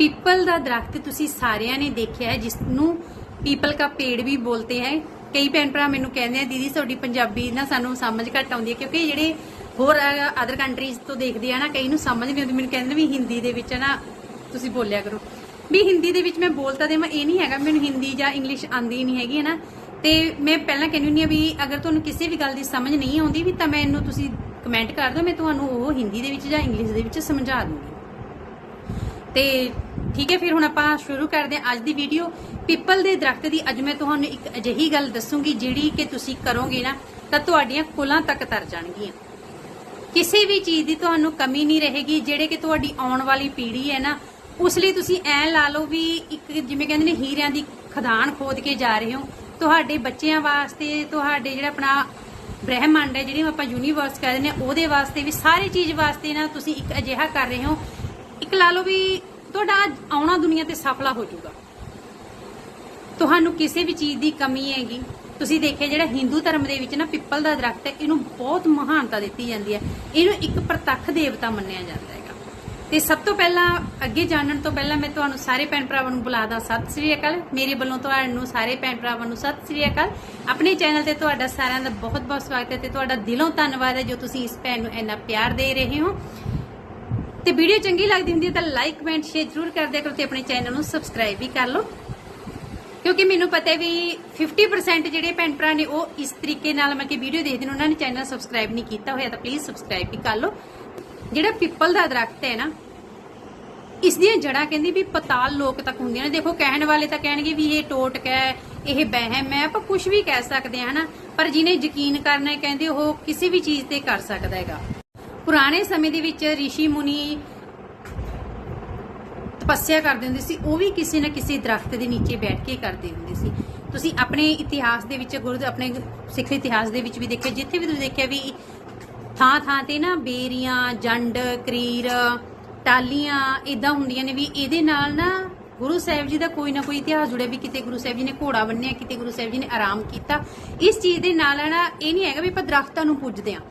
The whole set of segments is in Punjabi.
पीपल ਦਾ ਦਰਖਤ ਤੁਸੀਂ ਸਾਰਿਆਂ ਨੇ ਦੇਖਿਆ ਹੈ ਜਿਸ ਨੂੰ ਪੀਪਲ ਦਾ ਪੇੜ ਵੀ ਬੋਲਤੇ ਹੈ ਕਈ ਭੈਣ ਭਰਾ ਮੈਨੂੰ ਕਹਿੰਦੇ ਆ ਦੀਦੀ ਤੁਹਾਡੀ ਪੰਜਾਬੀ ਨਾ ਸਾਨੂੰ ਸਮਝ ਘੱਟ ਆਉਂਦੀ ਹੈ ਕਿਉਂਕਿ ਜਿਹੜੇ ਹੋਰ ਅਦਰ ਕੰਟਰੀਜ਼ ਤੋਂ ਦੇਖਦੇ ਆ ਨਾ ਕਈ ਨੂੰ ਸਮਝ ਨਹੀਂ ਆਉਂਦੀ ਮੈਨੂੰ ਕਹਿੰਦੇ ਨੇ ਵੀ ਹਿੰਦੀ ਦੇ ਵਿੱਚ ਨਾ ਤੁਸੀਂ ਬੋਲਿਆ ਕਰੋ ਵੀ ਹਿੰਦੀ ਦੇ ਵਿੱਚ ਮੈਂ ਬੋਲਤਾ ਦੇਵਾਂ ਇਹ ਨਹੀਂ ਹੈਗਾ ਮੈਨੂੰ ਹਿੰਦੀ ਜਾਂ ਇੰਗਲਿਸ਼ ਆਂਦੀ ਨਹੀਂ ਹੈਗੀ ਹੈ ਨਾ ਤੇ ਮੈਂ ਪਹਿਲਾਂ ਕਹਿੰਦੀ ਹੁੰਦੀ ਆ ਵੀ ਅਗਰ ਤੁਹਾਨੂੰ ਕਿਸੇ ਵੀ ਗੱਲ ਦੀ ਸਮਝ ਨਹੀਂ ਆਉਂਦੀ ਵੀ ਤਾਂ ਮੈਨੂੰ ਤੁਸੀਂ ਕਮੈਂਟ ਕਰ ਦਿਓ ਮੈਂ ਤੁਹਾਨੂੰ ਉਹ ਹਿੰਦੀ ਦੇ ਵਿੱਚ ਜਾਂ ਇੰਗਲਿਸ਼ ਦੇ ਵਿੱਚ ਸਮਝਾ ਦੂੰਗੀ ਤੇ ਠੀਕ ਹੈ, ਫਿਰ ਹੁਣ ਆਪਾਂ ਸ਼ੁਰੂ ਕਰਦੇ ਹਾਂ ਅੱਜ ਦੀ ਵੀਡੀਓ ਪੀਪਲ ਦੇ ਦਰਖਤ ਦੀ ਅੱਜ ਮੈਂ ਤੁਹਾਨੂੰ ਇੱਕ ਅਜਿਹੀ ਗੱਲ ਦੱਸੂਗੀ, ਜਿਹੜੀ ਕਿ ਤੁਸੀਂ ਕਰੋਗੇ ਨਾ, ਤਾਂ ਤੁਹਾਡੀਆਂ ਕੁਲਾਂ ਤੱਕ ਤਰ ਜਾਣਗੀਆਂ। ਕਿਸੇ ਵੀ ਚੀਜ਼ ਦੀ ਤੁਹਾਨੂੰ ਕਮੀ ਨਹੀਂ ਰਹੇਗੀ, ਜਿਹੜੇ ਕਿ ਤੁਹਾਡੀ ਆਉਣ ਵਾਲੀ ਪੀੜ੍ਹੀ ਹੈ ਨਾ, ਉਸ ਲਈ ਤੁਸੀਂ ਐ ਲਾ ਲਓ ਵੀ ਇੱਕ ਜਿਵੇਂ ਕਹਿੰਦੇ ਨੇ, ਹੀਰਿਆਂ ਦੀ ਖਦਾਨ ਖੋਦ ਕੇ ਜਾ ਰਹੇ ਹੋ। ਤੁਹਾਡੇ ਬੱਚਿਆਂ ਵਾਸਤੇ, ਤੁਹਾਡੇ ਜਿਹੜਾ ਆਪਣਾ ਬ੍ਰਹਿਮੰਡ ਹੈ, ਜਿਹੜੀ ਆਪਾਂ ਯੂਨੀਵਰਸ ਕਹਿੰਦੇ ਨੇ ਉਹਦੇ ਵਾਸਤੇ ਵੀ ਸਾਰੀ ਚੀਜ਼ ਵਾਸਤੇ ਨਾ ਤੁਸੀਂ ਇੱਕ ਅਜਿਹਾ ਕਰ ਰਹੇ ਹੋ ਇੱਕ ਲਾ ਲਓ ਵੀ ਤੁਹਾਡਾ ਆਉਣਾ ਦੁਨੀਆ ਤੇ ਸਫਲਾ ਹੋ ਜਾਊਗਾ। ਤੁਹਾਨੂੰ ਕਿਸੇ ਵੀ ਚੀਜ਼ ਦੀ ਕਮੀ ਹੈਗੀ, ਤੁਸੀਂ ਦੇਖਿਆ ਜਿਹੜਾ ਹਿੰਦੂ ਧਰਮ ਦੇ ਵਿੱਚ ਨਾ ਪਿੱਪਲ ਦਾ ਦਰਖਤ ਹੈ, ਇਹਨੂੰ ਬਹੁਤ ਮਹਾਨਤਾ ਦਿੱਤੀ ਜਾਂਦੀ ਹੈ। ਇਹਨੂੰ ਇੱਕ ਪ੍ਰਤੱਖ ਦੇਵਤਾ ਮੰਨਿਆ ਜਾਂਦਾ ਹੈਗਾ। ਤੇ ਸਭ ਤੋਂ ਪਹਿਲਾਂ, ਅੱਗੇ ਜਾਣਨ ਤੋਂ ਪਹਿਲਾਂ ਮੈਂ ਤੁਹਾਨੂੰ ਸਾਰੇ ਭੈਣ ਭਰਾਵਾਂ ਨੂੰ ਬੁਲਾਦਾ, ਸਤਿ ਸ੍ਰੀ ਅਕਾਲ। ਮੇਰੇ ਵੱਲੋਂ ਤੁਹਾਨੂੰ ਸਾਰੇ ਭੈਣ ਭਰਾਵਾਂ ਨੂੰ ਸਤਿ ਸ੍ਰੀ ਅਕਾਲ। ਆਪਣੇ ਚੈਨਲ ਤੇ ਤੁਹਾਡਾ ਸਾਰਿਆਂ ਦਾ ਬਹੁਤ ਬਹੁਤ ਸਵਾਗਤ ਹੈ ਤੇ ਤੁਹਾਡਾ ਦਿਲੋਂ ਧੰਨਵਾਦ ਹੈ ਜੋ ਤੁਸੀਂ ਇਸ ਭੈਣ ਨੂੰ ਇੰਨਾ ਪਿਆਰ ਦੇ ਰਹੇ ਹੋ। ਤੇ ਵੀਡੀਓ ਚੰਗੀ ਲੱਗਦੀ ਹੁੰਦੀ ਹੈ ਤਾਂ ਲਾਈਕ ਕਮੈਂਟ ਸ਼ੇਅਰ ਜ਼ਰੂਰ ਕਰ ਦਿਆ ਕਰੋ ਤੇ ਆਪਣੇ ਚੈਨਲ ਨੂੰ ਸਬਸਕ੍ਰਾਈਬ ਵੀ ਕਰ ਲਓ। ਕਿਉਂਕਿ ਮੈਨੂੰ ਪਤਾ ਹੈ ਵੀ 50% ਜਿਹੜੇ ਭੈਣ ਭਰਾ ਨੇ ਉਹ ਇਸ ਤਰੀਕੇ ਨਾਲ ਮੈਂ ਕਿ ਵੀਡੀਓ ਦੇਖਦੇ ਨੇ, ਉਹਨਾਂ ਨੇ ਚੈਨਲ ਸਬਸਕ੍ਰਾਈਬ ਨਹੀਂ ਕੀਤਾ ਹੋਇਆ ਤਾਂ ਪਲੀਜ਼ ਸਬਸਕ੍ਰਾਈਬ ਵੀ ਕਰ ਲਓ। ਜਿਹੜਾ ਪਿੱਪਲ ਦਾ ਦਰਖਤ ਹੈ ਨਾ, ਇਸ ਦੀਆਂ ਜੜਾਂ ਕਹਿੰਦੀ ਵੀ ਪਤਾਲ ਲੋਕ ਤੱਕ ਹੁੰਦੀਆਂ ਨੇ। ਦੇਖੋ, ਕਹਿਣ ਵਾਲੇ ਤਾਂ ਕਹਿਣਗੇ ਵੀ ਇਹ ਟੋਟਕ ਹੈ, ਇਹ ਬਹਿਮ ਹੈ, ਆਪਾਂ ਕੁਝ ਵੀ ਕਹਿ ਸਕਦੇ ਹਾਂ, ਹਨਾ? ਪਰ ਜਿਹਨੇ ਯਕੀਨ ਕਰਨਾ ਕਹਿੰਦੇ ਉਹ ਕਿਸੇ ਵੀ ਚੀਜ਼ ਤੇ ਕਰ ਸਕਦਾ ਹੈਗਾ। ਪੁਰਾਣੇ ਸਮੇਂ ਦੇ ਵਿੱਚ ઋષਿ ਮੁਨੀ ਤਪੱਸਿਆ ਕਰਦੇ ਹੁੰਦੇ ਸੀ, ਉਹ ਵੀ ਕਿਸੇ ਨਾ ਕਿਸੇ ਦਰਖਤ ਦੇ ਨੀਚੇ ਬੈਠ ਕੇ ਕਰਦੇ ਹੁੰਦੇ ਸੀ। ਤੁਸੀਂ ਆਪਣੇ ਇਤਿਹਾਸ ਦੇ ਵਿੱਚ ਗੁਰੂ ਆਪਣੇ ਸਿੱਖ ਇਤਿਹਾਸ ਦੇ ਵਿੱਚ ਵੀ ਦੇਖਿਆ, ਜਿੱਥੇ ਵੀ ਤੁਸੀਂ ਦੇਖਿਆ ਵੀ ਥਾਂ ਥਾਂ ਤੇ ਨਾ ਬੇਰੀਆਂ, ਜੰਡ, ਕਰੀਰ, ਟਾਲੀਆਂ ਇਦਾਂ ਹੁੰਦੀਆਂ ਨੇ ਵੀ ਇਹਦੇ ਨਾਲ ਨਾ ਗੁਰੂ ਸਾਹਿਬ ਜੀ ਦਾ ਕੋਈ ਨਾ ਕੋਈ ਇਤਿਹਾਸ ਜੁੜਿਆ ਵੀ ਕਿਤੇ ਗੁਰੂ ਸਾਹਿਬ ਜੀ ਨੇ ਘੋੜਾ ਬੰਨਿਆ, ਕਿਤੇ ਗੁਰੂ ਸਾਹਿਬ ਜੀ ਨੇ ਆਰਾਮ ਕੀਤਾ। ਇਸ ਚੀਜ਼ ਦੇ ਨਾਲ ਨਾ, ਇਹ ਨਹੀਂ ਹੈਗਾ ਵੀ ਆਪਾਂ ਦਰਖਤਾਂ ਨੂੰ ਪੁੱਜਦੇ ਆਂ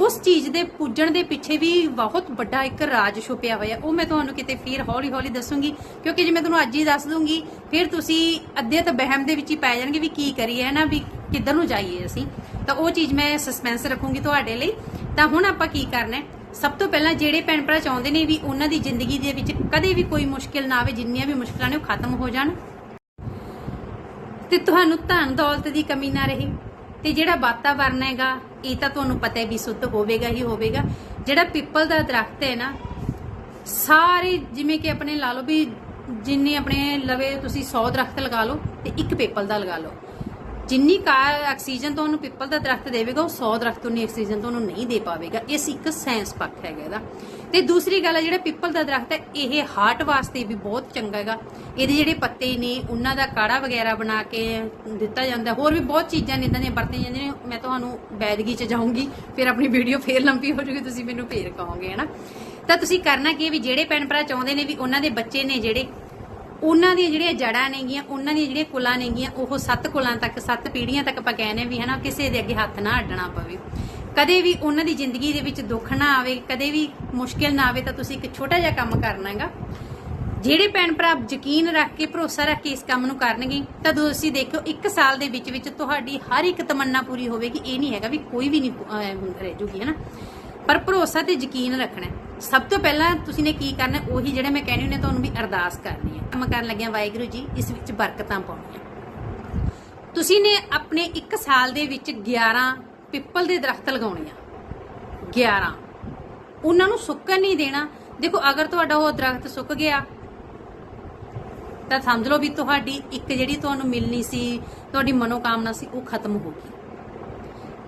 ਉਸ ਚੀਜ਼ ਦੇ ਪੂਜਣ ਦੇ ਪਿੱਛੇ ਵੀ ਬਹੁਤ ਵੱਡਾ ਇੱਕ ਰਾਜ ਛੁਪਿਆ ਹੋਇਆ। ਉਹ ਮੈਂ ਤੁਹਾਨੂੰ ਕਿਤੇ ਫਿਰ ਹੌਲੀ ਹੌਲੀ ਦੱਸੂਗੀ, ਕਿਉਂਕਿ ਜੇ ਮੈਂ ਤੁਹਾਨੂੰ ਅੱਜ ਹੀ ਦੱਸ ਦੂੰਗੀ, ਫਿਰ ਤੁਸੀਂ ਅੱਧੇ ਤਾਂ ਵਹਿਮ ਦੇ ਵਿੱਚ ਹੀ ਪੈ ਜਾਣਗੇ ਵੀ ਕੀ ਕਰੀਏ, ਹੈ ਨਾ, ਵੀ ਕਿੱਧਰ ਨੂੰ ਜਾਈਏ ਅਸੀਂ। ਤਾਂ ਉਹ ਚੀਜ਼ ਮੈਂ ਸਸਪੈਂਸ ਰੱਖੂੰਗੀ ਤੁਹਾਡੇ ਲਈ। ਤਾਂ ਹੁਣ ਆਪਾਂ ਕੀ ਕਰਨਾ ਹੈ? ਸਭ ਤੋਂ ਪਹਿਲਾਂ ਜਿਹੜੇ ਭੈਣ ਭਰਾ ਚਾਹੁੰਦੇ ਨੇ ਵੀ ਉਹਨਾਂ ਦੀ ਜ਼ਿੰਦਗੀ ਦੇ ਵਿੱਚ ਕਦੇ ਵੀ ਕੋਈ ਮੁਸ਼ਕਿਲ ਨਾ ਆਵੇ, ਜਿੰਨੀਆਂ ਵੀ ਮੁਸ਼ਕਲਾਂ ਨੇ ਉਹ ਖਤਮ ਹੋ ਜਾਣ। ਤੇ ਤੁਹਾਨੂੰ ਧਨ ਦੌਲਤ ਦੀ ਕਮੀ ਨਾ ਰਹੇ। ਤੇ ਜਿਹੜਾ ਵਾਤਾਵਰਨ ਹੈਗਾ, ਇਹ ਤਾਂ ਤੁਹਾਨੂੰ ਪਤਾ ਹੈ ਵੀ ਸੁੱਧ ਹੋਵੇਗਾ ਹੀ ਹੋਵੇਗਾ। ਜਿਹੜਾ ਪਿੱਪਲ ਦਾ ਦਰਖਤ ਹੈ ਨਾ, ਸਾਰੇ ਜਿਵੇਂ ਕਿ ਆਪਣੇ ਲਾ ਲਓ ਵੀ ਜਿੰਨੇ ਆਪਣੇ ਲਵੇ ਤੁਸੀਂ 100 ਦਰਖਤ ਲਗਾ ਲਓ ਤੇ ਇੱਕ ਪਿੱਪਲ ਦਾ ਲਗਾ ਲਓ। ਜਿੰਨੀ ਕਾ ਆਕਸੀਜਨ ਤੁਹਾਨੂੰ ਪਿੱਪਲ ਦਾ ਦਰਖਤ ਦੇਵੇਗਾ, ਉਹ 100 ਦਰਖਤ ਉਨੀ ਆਕਸੀਜਨ ਤੁਹਾਨੂੰ ਨਹੀਂ ਦੇ ਪਾਵੇਗਾ। ਇਸ ਇੱਕ ਸਾਇੰਸ ਪੱਖ ਹੈਗਾ ਇਹਦਾ। ਤੇ ਦੂਸਰੀ ਗੱਲ ਹੈ ਜਿਹੜਾ ਪਿੱਪਲ ਦਾ ਦਰਖਤ ਹੈ, ਇਹ ਹਾਰਟ ਵਾਸਤੇ ਵੀ ਬਹੁਤ ਚੰਗਾ ਹੈਗਾ। ਇਹਦੇ ਜਿਹੜੇ ਪੱਤੇ ਨੇ, ਉਹਨਾਂ ਦਾ ਕਾੜਾ ਵਗੈਰਾ ਬਣਾ ਕੇ ਦਿੱਤਾ ਜਾਂਦਾ। ਹੋਰ ਵੀ ਬਹੁਤ ਚੀਜ਼ਾਂ ਨੇ ਇਦਾਂ ਦੀਆਂ ਵਰਤੀਆਂ ਜਾਂਦੀਆਂ ਨੇ। ਮੈਂ ਤੁਹਾਨੂੰ ਬੈਦਗੀ ਚ ਜਾਊਂਗੀ, ਫਿਰ ਆਪਣੀ ਵੀਡੀਓ ਫੇਰ ਲੰਬੀ ਹੋ ਜੂਗੀ ਤੁਸੀਂ ਮੈਨੂੰ ਫੇਰ ਕਹੋਗੇ, ਹਨਾ? ਤਾਂ ਤੁਸੀਂ ਕਰਨਾ ਕੀ ਵੀ ਜਿਹੜੇ ਭੈਣ ਭਰਾ ਚਾਹੁੰਦੇ ਨੇ ਵੀ ਉਹਨਾਂ ਦੇ ਬੱਚੇ ਨੇ ਜਿਹੜੇ ਉਹਨਾਂ ਦੀਆਂ ਜਿਹੜੀਆਂ ਜੜਾਂ ਨੇਗੀਆਂ, ਉਹਨਾਂ ਦੀਆਂ ਜਿਹੜੀਆਂ ਕੁਲਾਂ ਨੇਗੀਆਂ, ਉਹ ਸੱਤ ਕੁਲਾਂ ਤੱਕ, ਸੱਤ ਪੀੜ੍ਹੀਆਂ ਤੱਕ ਆਪਾਂ ਕਹਿੰਦੇ ਵੀ ਹਨਾ ਕਿਸੇ ਦੇ ਅੱਗੇ ਹੱਥ ਨਾ ਅੱਡਣਾ ਪਵੇ। ਕਦੇ ਵੀ ਉਹਨਾਂ ਦੀ ਜ਼ਿੰਦਗੀ ਦੇ ਵਿੱਚ ਦੁੱਖ ਨਾ ਆਵੇ, ਕਦੇ ਵੀ ਮੁਸ਼ਕਿਲ ਨਾ ਆਵੇ ਤਾਂ ਤੁਸੀਂ ਇੱਕ ਛੋਟਾ ਜਿਹਾ ਕੰਮ ਕਰਨਾ ਹੈਗਾ। ਜਿਹੜੇ ਭੈਣ ਭਰਾ ਯਕੀਨ ਰੱਖ ਕੇ, ਭਰੋਸਾ ਰੱਖ ਕੇ ਇਸ ਕੰਮ ਨੂੰ ਕਰਨਗੇ, ਤਾਂ ਤੁਸੀਂ ਦੇਖਿਓ ਇੱਕ ਸਾਲ ਦੇ ਵਿੱਚ ਵਿੱਚ ਤੁਹਾਡੀ ਹਰ ਇੱਕ ਤਮੰਨਾ ਪੂਰੀ ਹੋਵੇਗੀ। ਇਹ ਨਹੀਂ ਹੈਗਾ ਵੀ ਕੋਈ ਵੀ ਨਹੀਂ ਰਹਿ ਜੂਗੀ, ਹਨਾ। ਪਰ ਭਰੋਸਾ ਤੇ ਯਕੀਨ ਰੱਖਣਾ ਸਭ ਤੋਂ ਪਹਿਲਾਂ ਤੁਸੀਂ ਨੇ ਕੀ ਕਰਨਾ ਉਹੀ ਜਿਹੜੇ ਮੈਂ ਕਹਿੰਦੀ ਹੁੰਦੀ ਹਾਂ, ਤੁਹਾਨੂੰ ਵੀ ਅਰਦਾਸ ਕਰਨੀ ਹੈ। ਕੰਮ ਕਰਨ ਲੱਗਿਆ ਵਾਹਿਗੁਰੂ ਜੀ, ਇਸ ਵਿੱਚ ਬਰਕਤਾਂ ਪਾਉਣੀਆਂ। ਤੁਸੀਂ ਨੇ ਆਪਣੇ 1 ਸਾਲ ਦੇ ਵਿੱਚ 11 ਪਿੱਪਲ ਦੇ ਦਰਖਤ ਲਗਾਉਣੇ ਆ। 11 ਉਹਨਾਂ ਨੂੰ ਸੁੱਕਣ ਨਹੀਂ ਦੇਣਾ। ਦੇਖੋ, ਅਗਰ ਤੁਹਾਡਾ ਉਹ ਦਰਖਤ ਸੁੱਕ ਗਿਆ, ਤਾਂ ਸਮਝ ਲਓ ਵੀ ਤੁਹਾਡੀ ਇੱਕ ਜਿਹੜੀ ਤੁਹਾਨੂੰ ਮਿਲਣੀ ਸੀ, ਤੁਹਾਡੀ ਮਨੋਕਾਮਨਾ ਸੀ, ਉਹ ਖਤਮ ਹੋ ਗਈ।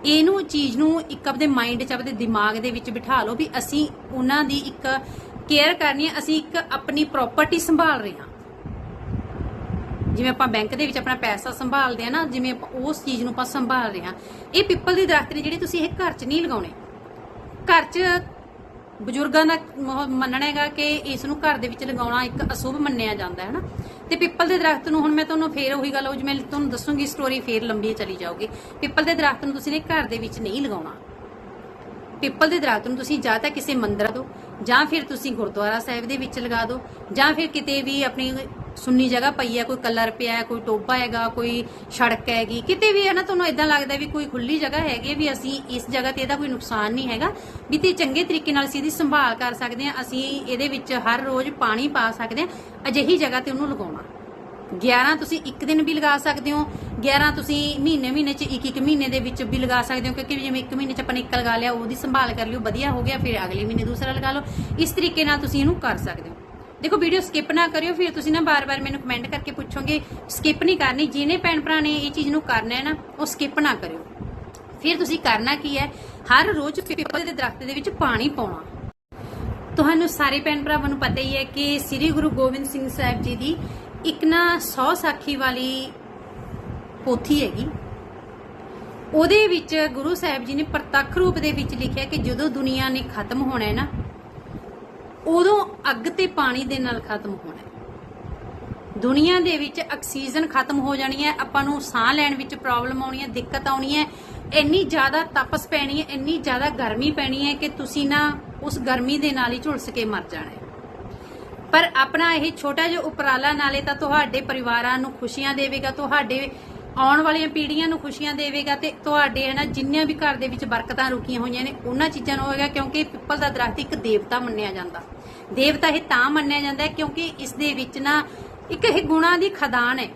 ਇਹਨੂੰ ਚੀਜ਼ ਨੂੰ ਇੱਕ ਆਪਣੇ ਮਾਈਂਡ 'ਚ ਆਪਣੇ ਦਿਮਾਗ ਦੇ ਵਿੱਚ ਬਿਠਾ ਲਓ ਵੀ ਅਸੀਂ ਉਹਨਾਂ ਦੀ ਇੱਕ ਕੇਅਰ ਕਰਨੀ ਹੈ, ਅਸੀਂ ਇੱਕ ਆਪਣੀ ਪ੍ਰਾਪਰਟੀ ਸੰਭਾਲ ਰਹੇ ਹਾਂ। ਜਿਵੇਂ ਆਪਾਂ ਬੈਂਕ ਦੇ ਵਿੱਚ ਆਪਣਾ ਪੈਸਾ ਸੰਭਾਲਦੇ ਆ ਨਾ, ਜਿਵੇਂ ਆਪਾਂ ਉਸ ਚੀਜ਼ ਨੂੰ ਆਪਾਂ ਸੰਭਾਲ ਰਹੇ ਹਾਂ। ਇਹ ਪਿੱਪਲ ਦੀ ਦਰਖਤ ਨੇ ਜਿਹੜੀ ਤੁਸੀਂ ਇਹ ਘਰ 'ਚ ਨਹੀਂ ਲਗਾਉਣੇ। ਘਰ 'ਚ ਬਜ਼ੁਰਗਾਂ ਦਾ ਮੰਨਣਾ ਹੈਗਾ ਕਿ ਇਸ ਨੂੰ ਘਰ ਦੇ ਵਿੱਚ ਲਗਾਉਣਾ ਇੱਕ ਅਸ਼ੁਭ ਮੰਨਿਆ ਜਾਂਦਾ ਹੈ ਨਾ। ਤੇ ਪਿੱਪਲ ਦੇ ਦਰਖਤ ਨੂੰ ਹੁਣ ਮੈਂ ਤੁਹਾਨੂੰ ਫੇਰ ਉਹੀ ਗੱਲ ਉਹ ਜਿਵੇਂ ਤੁਹਾਨੂੰ ਦੱਸੂਗੀ ਸਟੋਰੀ ਫੇਰ ਲੰਬੀ ਚਲੀ ਜਾਊਗੀ। ਪਿੱਪਲ ਦੇ ਦਰਖਤ ਨੂੰ ਤੁਸੀਂ ਨੇ ਘਰ ਦੇ ਵਿੱਚ ਨਹੀਂ ਲਗਾਉਣਾ। ਪਿੱਪਲ ਦੇ ਦਰਖਤ ਨੂੰ ਤੁਸੀਂ ਜਾਂ ਤਾਂ ਕਿਸੇ ਮੰਦਿਰ ਤੋਂ, ਜਾਂ ਫਿਰ ਤੁਸੀਂ ਗੁਰਦੁਆਰਾ ਸਾਹਿਬ ਦੇ ਵਿੱਚ ਲਗਾ ਦਿਓ, ਜਾਂ ਫਿਰ ਕਿਤੇ ਵੀ ਆਪਣੀ ਸੁੰਨੀ ਜਗ੍ਹਾ ਪਈ ਹੈ, ਕੋਈ ਕਲਰ ਪਿਆ ਹੈ, ਕੋਈ ਟੋਬਾ ਹੈਗਾ, ਕੋਈ ਸੜਕ ਹੈਗੀ, ਕਿਤੇ ਵੀ ਹੈ ਨਾ, ਤੁਹਾਨੂੰ ਇਦਾਂ ਲੱਗਦਾ ਵੀ ਕੋਈ ਖੁੱਲੀ ਜਗ੍ਹਾ ਹੈਗੀ ਵੀ ਅਸੀਂ ਇਸ ਜਗ੍ਹਾ ਤੇ ਇਹਦਾ ਕੋਈ ਨੁਕਸਾਨ ਨਹੀਂ ਹੈਗਾ। ਵੀ ਤੇ ਚੰਗੇ ਤਰੀਕੇ ਨਾਲ ਅਸੀਂ ਇਹਦੀ ਸੰਭਾਲ ਕਰ ਸਕਦੇ ਹਾਂ, ਅਸੀਂ ਇਹਦੇ ਵਿੱਚ ਹਰ ਰੋਜ਼ ਪਾਣੀ ਪਾ ਸਕਦੇ ਹਾਂ, ਅਜਿਹੀ ਜਗ੍ਹਾ ਤੇ ਉਹਨੂੰ ਲਗਾਉਣਾ। 11 ਤੁਸੀਂ ਇੱਕ ਦਿਨ ਵੀ ਲਗਾ ਸਕਦੇ ਹੋ 11 ਤੁਸੀਂ ਮਹੀਨੇ ਮਹੀਨੇ ਚ ਇੱਕ ਇੱਕ ਮਹੀਨੇ ਦੇ ਵਿੱਚ ਵੀ ਲਗਾ ਸਕਦੇ ਹੋ, ਕਿਉਂਕਿ ਜਿਵੇਂ ਇੱਕ ਮਹੀਨੇ ਚ ਆਪਾਂ ਨੇ ਇੱਕ ਲਗਾ ਲਿਆ, ਉਹਦੀ ਸੰਭਾਲ ਕਰ ਲਿਓ, ਵਧੀਆ ਹੋ ਗਿਆ, ਫਿਰ ਅਗਲੇ ਮਹੀਨੇ ਦੂਸਰਾ ਲਗਾ ਲਓ। ਇਸ ਤਰੀਕੇ ਨਾਲ ਤੁਸੀਂ ਇਹਨੂੰ ਕਰ ਸਕਦੇ ਹੋ। ਦੇਖੋ ਵੀਡੀਓ ਸਕਿਪ ਨਾ ਕਰਿਓ, ਫਿਰ ਤੁਸੀਂ ਨਾ ਬਾਰ-ਬਾਰ ਮੈਨੂੰ ਕਮੈਂਟ ਕਰਕੇ ਪੁੱਛੋਗੇ ਸਕਿਪ ਨਹੀਂ ਕਰਨੀ, ਜਿਹਨੇ ਭੈਣ ਭਰਾ ਨੇ ਇਹ ਚੀਜ਼ ਨੂੰ ਕਰਨਾ ਹੈ ਨਾ, ਉਹ ਸਕਿਪ ਨਾ ਕਰਿਓ। ਫਿਰ ਤੁਸੀਂ ਕਰਨਾ ਕੀ ਹੈ, ਹਰ ਰੋਜ਼ ਪਿੱਪਲ ਦੇ ਦਰਖਤ ਦੇ ਵਿੱਚ ਪਾਣੀ ਪਾਉਣਾ। ਤੁਹਾਨੂੰ ਸਾਰੇ ਭੈਣ ਭਰਾਵਾਂ ਨੂੰ ਪਤਾ ਹੀ ਹੈ ਕਿ ਸ੍ਰੀ ਗੁਰੂ ਗੋਬਿੰਦ ਸਿੰਘ ਸਾਹਿਬ ਜੀ ਦੀ ਇੱਕ ਨਾ 100 ਸਾਖੀ ਵਾਲੀ ਪੋਥੀ ਹੈਗੀ। ਉਹਦੇ ਵਿੱਚ ਗੁਰੂ ਸਾਹਿਬ ਜੀ ਨੇ ਪ੍ਰਤੱਖ ਰੂਪ ਦੇ ਵਿੱਚ ਲਿਖਿਆ ਕਿ ਜਦੋਂ ਦੁਨੀਆ ਨੇ ਖਤਮ ਹੋਣਾ ਹੈ ਨਾ ਉਦੋਂ ਅੱਗ ਤੇ ਪਾਣੀ ਦੇ ਨਾਲ ਖਤਮ ਹੋਣਾ ਦੁਨੀਆ ਦੇ ਵਿੱਚ ਆਕਸੀਜਨ ਖਤਮ ਹੋ ਜਾਣੀ ਹੈ, ਆਪਾਂ ਨੂੰ ਸਾਹ ਲੈਣ ਵਿੱਚ ਪ੍ਰੋਬਲਮ ਆਉਣੀ ਹੈ, ਦਿੱਕਤ ਆਉਣੀ ਹੈ। ਇੰਨੀ ਜ਼ਿਆਦਾ ਤਪਸ ਪੈਣੀ ਹੈ, ਇੰਨੀ ਜ਼ਿਆਦਾ ਗਰਮੀ ਪੈਣੀ ਹੈ ਕਿ ਤੁਸੀਂ ਨਾ ਉਸ ਗਰਮੀ ਦੇ ਨਾਲ ਹੀ ਝੁਲਸ ਕੇ ਮਰ ਜਾਣਾ ਹੈ। ਪਰ ਆਪਣਾ ਇਹ ਛੋਟਾ ਜਿਹਾ ਉਪਰਾਲਾ ਨਾਲੇ ਤਾਂ ਤੁਹਾਡੇ ਪਰਿਵਾਰਾਂ ਨੂੰ ਖੁਸ਼ੀਆਂ ਦੇਵੇਗਾ, ਤੁਹਾਡੇ ਆਉਣ ਵਾਲੀਆਂ ਪੀੜ੍ਹੀਆਂ ਨੂੰ ਖੁਸ਼ੀਆਂ ਦੇਵੇਗਾ ਤੇ ਤੁਹਾਡੇ ਹਨਾ ਜਿੰਨੀਆਂ ਵੀ ਘਰ ਦੇ ਵਿੱਚ ਬਰਕਤਾਂ ਰੁਕੀਆਂ ਹੋਈਆਂ ਨੇ, ਉਹਨਾਂ ਚੀਜ਼ਾਂ ਨੂੰ ਹੋਏਗਾ ਕਿਉਂਕਿ ਪਿੱਪਲ ਦਾ ਦਰਖਤ ਇੱਕ ਦੇਵਤਾ ਮੰਨਿਆ ਜਾਂਦਾ। ਦੇਵਤਾ ਇਹ ਤਾਂ ਮੰਨਿਆ ਜਾਂਦਾ ਕਿਉਂਕਿ ਇਸ ਦੇ ਵਿੱਚ ਨਾ ਇੱਕ ਇਹ ਗੁਣਾ ਦੀ ਖਦਾਨ ਹੈ।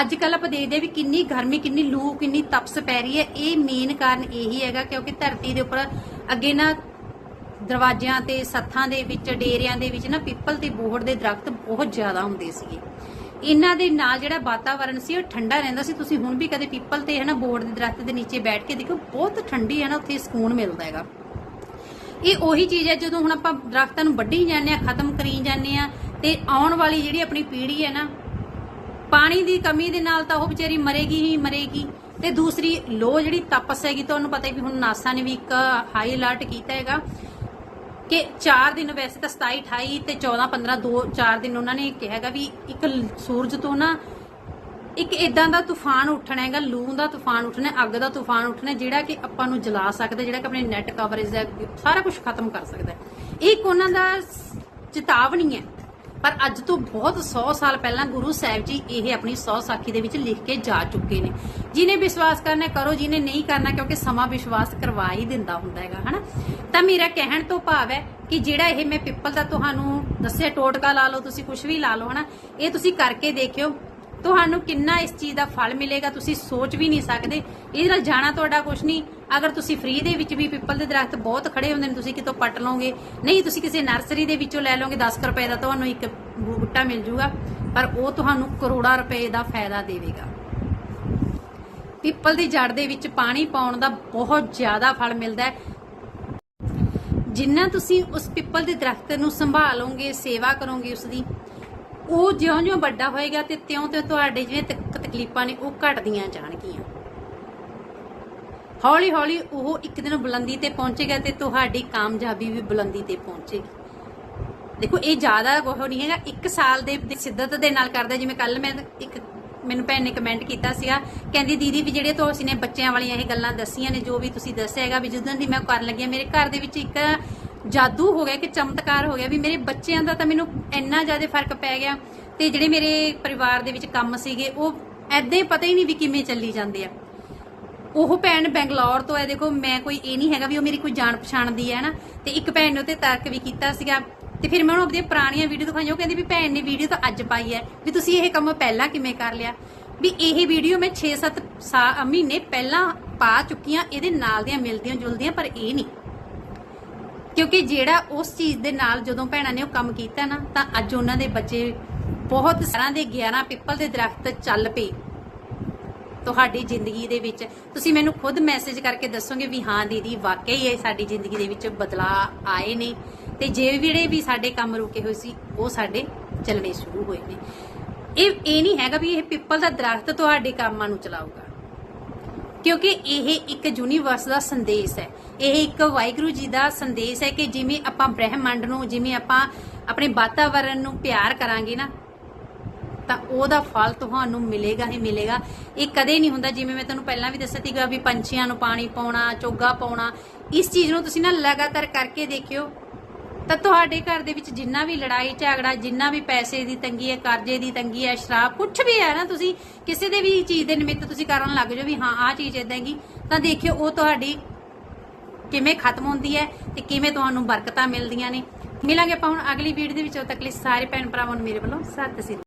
ਅੱਜ ਕੱਲ ਆਪਾਂ ਦੇਖਦੇ ਵੀ ਕਿੰਨੀ ਗਰਮੀ, ਕਿੰਨੀ ਲੂ, ਕਿੰਨੀ ਤਪਸ ਪੈ ਰਹੀ ਹੈ। ਇਹ ਮੇਨ ਕਾਰਨ ਇਹੀ ਹੈਗਾ ਕਿਉਂਕਿ ਧਰਤੀ ਦੇ ਉੱਪਰ ਅੱਗੇ ਨਾ ਦਰਵਾਜ਼ਿਆਂ ਤੇ, ਸੱਥਾਂ ਦੇ ਵਿੱਚ, ਡੇਰਿਆਂ ਦੇ ਵਿੱਚ ਨਾ ਪਿੱਪਲ ਤੇ ਬੋਹੜ ਦੇ ਦਰਖਤ ਬਹੁਤ ਜ਼ਿਆਦਾ ਹੁੰਦੇ ਸੀਗੇ। ਇਹਨਾਂ ਦੇ ਨਾਲ ਜਿਹੜਾ ਵਾਤਾਵਰਣ ਸੀ, ਉਹ ਠੰਡਾ ਰਹਿੰਦਾ ਸੀ। ਤੁਸੀਂ ਹੁਣ ਵੀ ਕਦੇ ਪੀਪਲ ਤੇ ਹੈ ਨਾ ਬੋਹੜ ਦੇ ਦਰਖਤ ਦੇ ਨੀਚੇ ਬੈਠ ਕੇ ਦੇਖੋ, ਬਹੁਤ ਠੰਡੀ ਹੈ ਨਾ, ਉੱਥੇ ਸਕੂਨ ਮਿਲਦਾ ਹੈਗਾ। ਇਹ ਉਹੀ ਚੀਜ਼ ਹੈ, ਜਦੋਂ ਹੁਣ ਆਪਾਂ ਦਰਖਤਾਂ ਨੂੰ ਵੱਢੀ ਜਾਂਦੇ ਆ ਖਤਮ ਕਰੀ ਜਾਂਦੇ ਆ ਤੇ ਆਉਣ ਵਾਲੀ ਜਿਹੜੀ ਆਪਣੀ ਪੀੜ੍ਹੀ ਹੈ ਨਾ, ਪਾਣੀ ਦੀ ਕਮੀ ਦੇ ਨਾਲ ਤਾਂ ਉਹ ਵਿਚਾਰੀ ਮਰੇਗੀ ਹੀ ਮਰੇਗੀ। ਤੇ ਦੂਸਰੀ, ਲੋ ਜਿਹੜੀ ਤਪਸ ਹੈਗੀ, ਤੁਹਾਨੂੰ ਪਤਾ ਹੈ ਵੀ ਹੁਣ ਨਾਸਾ ਨੇ ਵੀ ਇੱਕ ਹਾਈ ਅਲਰਟ ਕੀਤਾ ਹੈਗਾ। ਕਿ 4 ਦਿਨ ਵੈਸੇ ਤਾਂ 27 28 ਤੇ 14 15 ਦੋ 4 ਦਿਨ ਉਹਨਾਂ ਨੇ ਕਿਹਾ ਵੀ ਇੱਕ ਸੂਰਜ ਤੋਂ ਨਾ ਇੱਕ ਇਦਾਂ ਦਾ ਤੂਫਾਨ ਉੱਠਣਾ ਹੈਗਾ ਲੂ ਦਾ ਤੂਫਾਨ ਉੱਠਣਾ, ਅੱਗ ਦਾ ਤੂਫਾਨ ਉੱਠਣਾ, ਜਿਹੜਾ ਕਿ ਆਪਾਂ ਨੂੰ ਜਲਾ ਸਕਦਾ, ਜਿਹੜਾ ਕਿ ਆਪਣੇ ਨੈਟ ਕਵਰੇਜ ਦਾ ਸਾਰਾ ਕੁਝ ਖਤਮ ਕਰ ਸਕਦਾ ਇਹ ਇੱਕ ਉਹਨਾਂ ਦਾ ਚੇਤਾਵਨੀ ਹੈ। ਪਰ ਅੱਜ ਤੋਂ ਬਹੁਤ 100 ਸਾਲ ਪਹਿਲਾਂ ਗੁਰੂ ਸਾਹਿਬ ਜੀ ਇਹ ਆਪਣੀ 100 ਸਾਖੀ ਦੇ ਵਿੱਚ ਲਿਖ ਕੇ ਜਾ ਚੁੱਕੇ ਨੇ। ਜਿਨੇ ਵਿਸ਼ਵਾਸ ਕਰਨਾ ਕਰੋ, ਜਿਨੇ ਨਹੀਂ ਕਰਨਾ ਕਿਉਂਕਿ ਸਮਾਂ ਵਿਸ਼ਵਾਸ ਕਰਵਾ ਹੀ ਦਿੰਦਾ ਹੁੰਦਾ ਹੈਗਾ, ਹਨਾ? ਤਾਂ ਮੇਰਾ ਕਹਿਣ ਤੋਂ ਭਾਵ ਹੈ ਕਿ ਜਿਹੜਾ ਇਹ ਮੈਂ ਪਿੱਪਲ ਦਾ ਤੁਹਾਨੂੰ ਦੱਸਿਆ, ਟੋਟਕਾ ਲਾ ਲਓ, ਤੁਸੀਂ ਕੁਝ ਵੀ ਲਾ ਲਓ, ਹਨਾ? ਇਹ ਤੁਸੀਂ ਕਰਕੇ ਦੇਖਿਓ। ਤੁਹਾਨੂੰ ਕਿੰਨਾ ਇਸ ਚੀਜ਼ ਦਾ ਫਲ ਮਿਲੇਗਾ, ਤੁਸੀਂ ਸੋਚ ਵੀ ਨਹੀਂ ਸਕਦੇ। ਇਹਦੇ ਨਾਲ ਜਾਣਾ ਤੁਹਾਡਾ ਕੁਝ ਨਹੀਂ। ਅਗਰ ਤੁਸੀਂ ਫ੍ਰੀ ਦੇ ਵਿੱਚ ਵੀ ਪਿੱਪਲ ਦੇ ਦਰਖਤ ਬਹੁਤ ਖੜੇ ਹੁੰਦੇ ਨੇ, ਤੁਸੀਂ ਕਿਤੋਂ ਪੱਟ ਲਓਗੇ? ਨਹੀਂ, ਤੁਸੀਂ ਕਿਸੇ ਨਰਸਰੀ ਦੇ ਵਿੱਚੋਂ ਲੈ ਲਓਗੇ 10 ਕੁ ਰੁਪਏ ਦਾ ਤੁਹਾਨੂੰ ਇੱਕ ਬੂਟਾ ਮਿਲ ਜੂਗਾ, ਪਰ ਉਹ ਤੁਹਾਨੂੰ ਕਰੋੜਾਂ ਰੁਪਏ ਦਾ ਫਾਇਦਾ ਦੇਵੇਗਾ। ਪਿੱਪਲ ਦੀ ਜੜ ਦੇ ਵਿੱਚ ਪਾਣੀ ਪਾਉਣ ਦਾ ਬਹੁਤ ਜ਼ਿਆਦਾ ਫਲ ਮਿਲਦਾ ਹੈ। ਜਿੰਨਾ ਤੁਸੀਂ ਉਸ ਪਿੱਪਲ ਦੇ ਦਰਖਤ ਨੂੰ ਸੰਭਾਲੋਗੇ, ਸੇਵਾ ਕਰੋਗੇ ਉਸ ਦੀ ਉਹ ਜਿਉਂ-ਜਿਉਂ ਵੱਡਾ ਹੋਏਗਾ ਤੇ ਤਿਉਂ-ਤਿਉਂ ਤੁਹਾਡੇ ਜਿਹੜੇ ਤਕ- ਤਕਲੀਫਾਂ ਨੇ, ਉਹ ਘਟਦੀਆਂ ਜਾਣਗੀਆਂ। ਹੌਲੀ-ਹੌਲੀ ਉਹ ਇੱਕ ਦਿਨ ਬੁਲੰਦੀ ਤੇ ਪਹੁੰਚੇਗਾ ਤੇ ਤੁਹਾਡੀ ਕਾਮਯਾਬੀ ਵੀ ਬੁਲੰਦੀ ਤੇ ਪਹੁੰਚੇਗੀ ਦੇਖੋ, ਇਹ ਜ਼ਿਆਦਾ ਉਹ ਨਹੀਂ ਹੈਗਾ। ਇੱਕ ਸਾਲ ਦੇ ਸਿੱਧਤ ਦੇ ਨਾਲ ਕਰਦਾ। ਜਿਵੇਂ ਕੱਲ ਮੈਂ ਇੱਕ ਮੈਨੂੰ ਭੈਣ ਨੇ ਕਮੈਂਟ ਕੀਤਾ ਸੀਗਾ, ਕਹਿੰਦੀ, ਦੀਦੀ, ਵੀ ਜਿਹੜੇ ਤੁਸੀਂ ਨੇ ਬੱਚਿਆਂ ਵਾਲੀਆਂ ਇਹ ਗੱਲਾਂ ਦੱਸੀਆਂ ਨੇ, ਜੋ ਵੀ ਤੁਸੀਂ ਦੱਸਿਆ ਹੈਗਾ, ਵੀ ਜਦੋਂ ਦੀ ਮੈਂ ਕਰਨ ਲੱਗੀ ਮੇਰੇ ਘਰ ਦੇ ਵਿੱਚ ਇੱਕ ਜਾਦੂ ਹੋ ਗਿਆ ਕਿ ਚਮਤਕਾਰ ਹੋ ਗਿਆ ਵੀ ਮੇਰੇ ਬੱਚਿਆਂ ਦਾ ਤਾਂ ਮੈਨੂੰ ਇੰਨਾ ਜ਼ਿਆਦਾ ਫ਼ਰਕ ਪੈ ਗਿਆ। ਤੇ ਜਿਹੜੇ ਮੇਰੇ ਪਰਿਵਾਰ ਦੇ ਵਿੱਚ ਕੰਮ ਸੀਗੇ, ਉਹ ਐਦਾਂ ਹੀ ਪਤਾ ਹੀ ਨਹੀਂ ਵੀ ਕਿਵੇਂ ਚੱਲੀ ਜਾਂਦੇ ਆ। ਉਹ ਭੈਣ ਬੈਂਗਲੌਰ ਤੋਂ ਹੈ, ਦੇਖੋ, ਮੈਂ ਕੋਈ ਇਹ ਨਹੀਂ ਹੈਗਾ ਵੀ ਉਹ ਮੇਰੀ ਕੋਈ ਜਾਣ ਪਛਾਣ ਦੀ ਹੈ ਨਾ। ਤੇ ਇੱਕ ਭੈਣ ਨੇ ਉੱਤੇ ਤਰਕ ਵੀ ਕੀਤਾ ਸੀਗਾ। ਤੇ ਫਿਰ ਮੈਂ ਉਹਨੂੰ ਆਪਣੀਆਂ ਪੁਰਾਣੀਆਂ ਵੀਡੀਓ ਦਿਖਾਈਆਂ, ਉਹ ਕਹਿੰਦੀ ਵੀ ਭੈਣ ਨੇ ਵੀਡੀਓ ਤਾਂ ਅੱਜ ਪਾਈ ਹੈ, ਵੀ ਤੁਸੀਂ ਇਹ ਕੰਮ ਪਹਿਲਾਂ ਕਿਵੇਂ ਕਰ ਲਿਆ? ਵੀ ਇਹ ਵੀਡੀਓ ਮੈਂ 6-7 ਮਹੀਨੇ ਪਹਿਲਾਂ ਪਾ ਚੁੱਕੀਆਂ ਇਹਦੇ ਨਾਲ ਦੀਆਂ ਮਿਲਦੀਆਂ ਜੁਲਦੀਆਂ, ਪਰ ਇਹ ਨਹੀਂ। ਕਿਉਂਕਿ ਜਿਹੜਾ ਉਸ ਚੀਜ਼ ਦੇ ਨਾਲ ਜਦੋਂ ਭੈਣਾਂ ਨੇ ਉਹ ਕੰਮ ਕੀਤਾ ਨਾ, ਤਾਂ ਅੱਜ ਉਹਨਾਂ ਦੇ ਬੱਚੇ ਬਹੁਤ ਸਾਰਾਂ ਦੇ 11 ਪਿੱਪਲ ਦੇ ਦਰਖਤ ਚੱਲ ਪਏ। ਤੁਹਾਡੀ ਜ਼ਿੰਦਗੀ ਦੇ ਵਿੱਚ ਤੁਸੀਂ ਮੈਨੂੰ ਖੁਦ ਮੈਸੇਜ ਕਰਕੇ ਦੱਸੋਗੇ ਵੀ ਹਾਂ ਦੀਦੀ, ਵਾਕਈ ਇਹ ਸਾਡੀ ਜ਼ਿੰਦਗੀ ਦੇ ਵਿੱਚ ਬਦਲਾਅ ਆਏ ਨੇ। ਤੇ ਜੇ ਜਿਹੜੇ ਵੀ ਸਾਡੇ ਕੰਮ ਰੁਕੇ ਹੋਏ ਸੀ, ਉਹ ਸਾਡੇ ਚੱਲਣੇ ਸ਼ੁਰੂ ਹੋਏ ਨੇ। ਇਹ ਇਹ ਨਹੀਂ ਹੈਗਾ ਵੀ ਇਹ ਪਿੱਪਲ ਦਾ ਦਰਖਤ ਤੁਹਾਡੇ ਕੰਮਾਂ ਨੂੰ ਚਲਾਊਗਾ। ਕਿਉਂਕਿ ਇਹ ਇੱਕ ਯੂਨੀਵਰਸ ਦਾ ਸੰਦੇਸ਼ ਹੈ। ਇਹ ਇੱਕ ਵਾਹਿਗੁਰੂ ਜੀ ਦਾ ਸੰਦੇਸ਼ ਹੈ ਕਿ ਜਿਵੇਂ ਆਪਾਂ ਬ੍ਰਹਿਮੰਡ ਨੂੰ, ਜਿਵੇਂ ਆਪਾਂ ਆਪਣੇ ਵਾਤਾਵਰਣ ਨੂੰ ਪਿਆਰ ਕਰਾਂਗੇ ਨਾ ਤਾਂ ਉਹਦਾ ਫਲ ਤੁਹਾਨੂੰ ਮਿਲੇਗਾ ਹੀ ਮਿਲੇਗਾ। ਇਹ ਕਦੇ ਨਹੀਂ ਹੁੰਦਾ, ਜਿਵੇਂ ਮੈਂ ਤੁਹਾਨੂੰ ਪਹਿਲਾਂ ਵੀ ਦੱਸਿਆ ਸੀਗਾ ਵੀ ਪੰਛੀਆਂ ਨੂੰ ਪਾਣੀ ਪਾਉਣਾ, ਚੋਗਾ ਪਾਉਣਾ, ਇਸ ਚੀਜ਼ ਨੂੰ ਤੁਸੀਂ ਨਾ ਲਗਾਤਾਰ ਕਰਕੇ ਦੇਖਿਓ। ਤਾਂ ਤੁਹਾਡੇ ਘਰ ਦੇ ਵਿੱਚ ਜਿੰਨਾ ਵੀ ਲੜਾਈ ਝਗੜਾ ਜਿੰਨਾ ਵੀ ਪੈਸੇ ਦੀ ਤੰਗੀ ਹੈ, ਕਰਜ਼ੇ ਦੀ ਤੰਗੀ ਹੈ, ਸ਼ਰਾਬ ਕੁਝ ਵੀ ਹੈ ਨਾ, ਤੁਸੀਂ ਕਿਸੇ ਦੇ ਵੀ ਚੀਜ਼ ਦੇ ਨਿਮਿત્ਤ ਤੁਸੀਂ ਕਰਨ ਲੱਗ ਜਾਓ ਵੀ ਹਾਂ, ਆਹ ਚੀਜ਼ ਇਦਾਂ ਹੈਗੀ, ਤਾਂ ਦੇਖਿਓ ਉਹ ਤੁਹਾਡੀ ਕਿਵੇਂ ਖਤਮ ਹੁੰਦੀ ਹੈ ਤੇ ਕਿਵੇਂ ਤੁਹਾਨੂੰ ਬਰਕਤਾਂ ਮਿਲਦੀਆਂ ਨੇ। ਮਿਲਾਂਗੇ ਆਪਾਂ ਹੁਣ ਅਗਲੀ ਵੀਡੀਓ ਦੇ ਵਿੱਚ, ਉਦੋਂ ਤੱਕ ਲਈ ਸਾਰੇ ਭੈਣ ਭਰਾਵਾਂ ਨੂੰ ਮੇਰੇ ਵੱਲੋਂ ਸਤਿ ਸ੍ਰੀ ਅਕਾਲ।